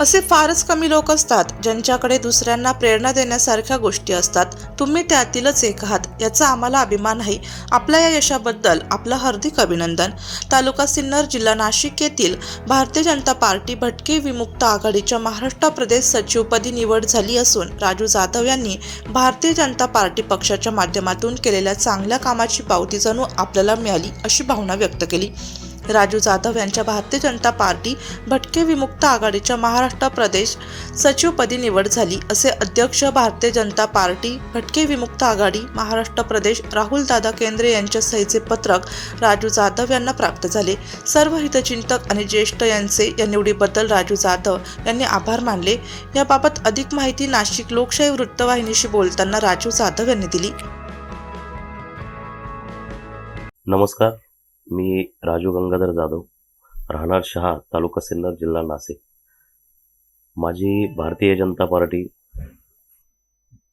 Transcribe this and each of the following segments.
असे फारच कमी लोक असतात ज्यांच्याकडे दुसऱ्यांना प्रेरणा देण्यासारख्या गोष्टी असतात. तुम्ही त्यातीलच एक आहात याचा आम्हाला अभिमान आहे. आपल्या या यशाबद्दल आपलं हार्दिक अभिनंदन. तालुका सिन्नर जिल्हा नाशिक येथील भारतीय जनता पार्टी भटके विमुक्त आघाडीच्या महाराष्ट्र प्रदेश सचिवपदी निवड झाली असून राजू जाधव यांनी भारतीय जनता पार्टी पक्षाच्या माध्यमातून केलेल्या चांगल्या कामाची पावती जणू आपल्याला मिळाली अशी भावना व्यक्त केली. राजू जाधव यांच्या भारतीय जनता पार्टी भटके विमुक्त आघाडीच्या महाराष्ट्र प्रदेश सचिवपदी निवड झाली असे अध्यक्ष भारतीय जनता पार्टी भटके विमुक्त आघाडी महाराष्ट्र प्रदेश राहुल दादा केंद्रे यांच्या सहीचे पत्रक राजू जाधव यांना प्राप्त झाले. सर्व हितचिंतक आणि ज्येष्ठ यांचे या निवडीबद्दल राजू जाधव यांनी आभार मानले. याबाबत अधिक माहिती नाशिक लोकशाही वृत्तवाहिनीशी बोलताना राजू जाधव यांनी दिली. नमस्कार. मी राजू गंगाधर जाधव राहणार शहा तालुका सिन्नर जिल्हा नाशिक. माझी भारतीय जनता पार्टी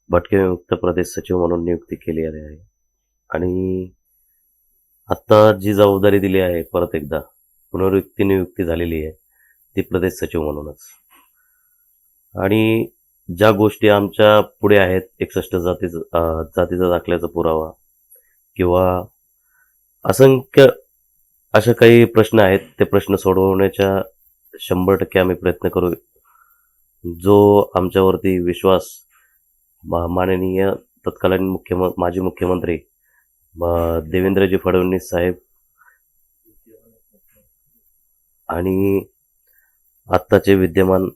भटके विमुक्त प्रदेश सचिव म्हणून नियुक्ती केली आहे आणि आत्ता जी जबाबदारी दिली आहे परत एकदा पुनरुक्ती नियुक्ती झालेली आहे ती प्रदेश सचिव म्हणूनच. आणि ज्या गोष्टी आमच्या पुढे आहेत एकसष्ट जातीचं जातीचा दाखल्याचा पुरावा किंवा असंख्य असे काही प्रश्न आहेत. ते प्रश्न सोडवण्याच्या शंभर टक्के आम्ही प्रयत्न करू. जो आमच्यावरती विश्वास माननीय तत्कालीन मुख्यम माजी मुख्यमंत्री देवेंद्रजी फडणवीस साहेब आणि आत्ताचे विद्यमान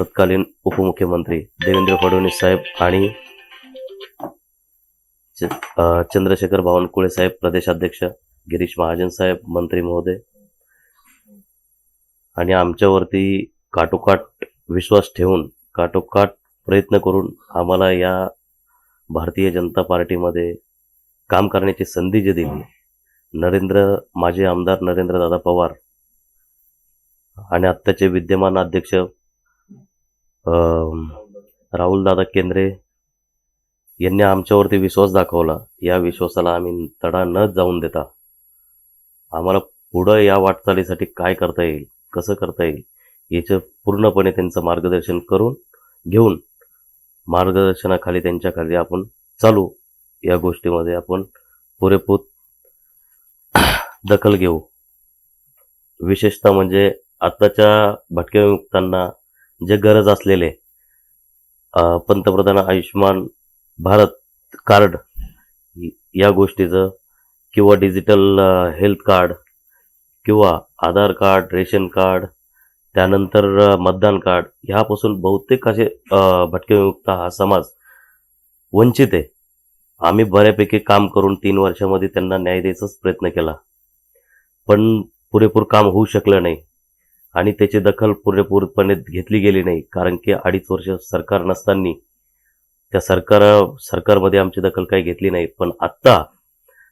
तत्कालीन उपमुख्यमंत्री देवेंद्र फडणवीस साहेब आणि च- चंद्रशेखर बावनकुळे साहेब प्रदेशाध्यक्ष गिरीश महाजन साहेब मंत्री महोदय. आणि आमच्यावरती काटोकाट विश्वास ठेवून काटोकाट प्रयत्न करून आम्हाला या भारतीय जनता पार्टीमध्ये काम करण्याची संधी जी दिली नरेंद्र माझे आमदार नरेंद्र दादा पवार आणि आत्ताचे विद्यमान अध्यक्ष राहुलदादा केंद्रे यांनी आमच्यावरती विश्वास दाखवला. या विश्वासाला आम्ही तडा न जाऊन देता आम्हाला पुढं या वाटचालीसाठी काय करता येईल कसं करता येईल याचं पूर्णपणे त्यांचं मार्गदर्शन करून घेऊन मार्गदर्शनाखाली त्यांच्याखाली आपण चालू या गोष्टीमध्ये आपण पुरेपूर दखल घेऊ. विशेषतः म्हणजे आत्ताच्या भटक्यामुक्तांना जे गरज असलेले पंतप्रधान आयुष्यमान भारत कार्ड या गोष्टीचं किंवा डिजिटल हेल्थ कार्ड किंवा आधार कार्ड रेशन कार्ड त्यानंतर मतदान कार्ड ह्यापासून बहुतेक असे भटकेमुक्त भटके हा समाज वंचित आहे. आम्ही बऱ्यापैकी काम करून तीन वर्षामध्ये त्यांना न्याय द्यायचाच प्रयत्न केला. पण पुरेपूर काम होऊ शकलं नाही आणि त्याची दखल पुरेपूरपणे घेतली गेली नाही कारण की अडीच वर्ष सरकार नसताना त्या सरकार सरकारमध्ये आमची दखल काही घेतली नाही. पण आत्ता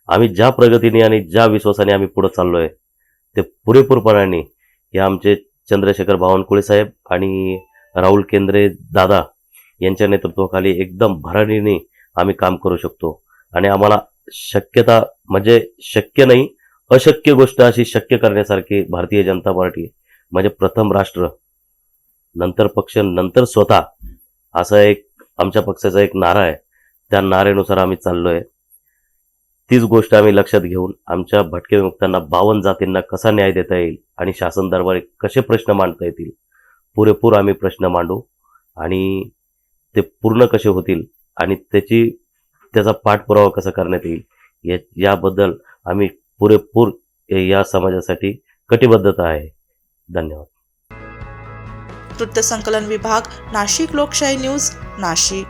आम्ही ज्या प्रगतीने आणि ज्या विश्वासाने आम्ही पुढे चाललो आहे ते पुरेपूरपणाने हे आमचे चंद्रशेखर बावनकुळे साहेब आणि राहुल केंद्रे दादा यांच्या नेतृत्वाखाली एकदम भरणीने आम्ही काम करू शकतो. आणि आम्हाला शक्यता म्हणजे शक्य नाही अशक्य गोष्ट अशी शक्य करण्यासारखी भारतीय जनता पार्टी म्हणजे प्रथम राष्ट्र नंतर पक्ष नंतर स्वतः असा एक आमच्या पक्षाचा एक नारा आहे. त्या नारेनुसार आम्ही चाललो आहे तीच गोष्ट आम्ही लक्षात घेऊन आमच्या भटके विमुक्तांना बावन्न जातींना कसा न्याय देता येईल आणि शासन दरबारी कसे प्रश्न मांडता येतील? पुरेपूर आम्ही प्रश्न मांडू आणि ते पूर्ण कसे होतील आणि त्याची त्याचा पाठपुरावा कसा करण्यात येईल या याबद्दल आम्ही पुरेपूर या समाजासाठी कटिबद्धता आहे. धन्यवाद. वृत्तसंकलन विभाग नाशिक लोकशाही न्यूज नाशिक.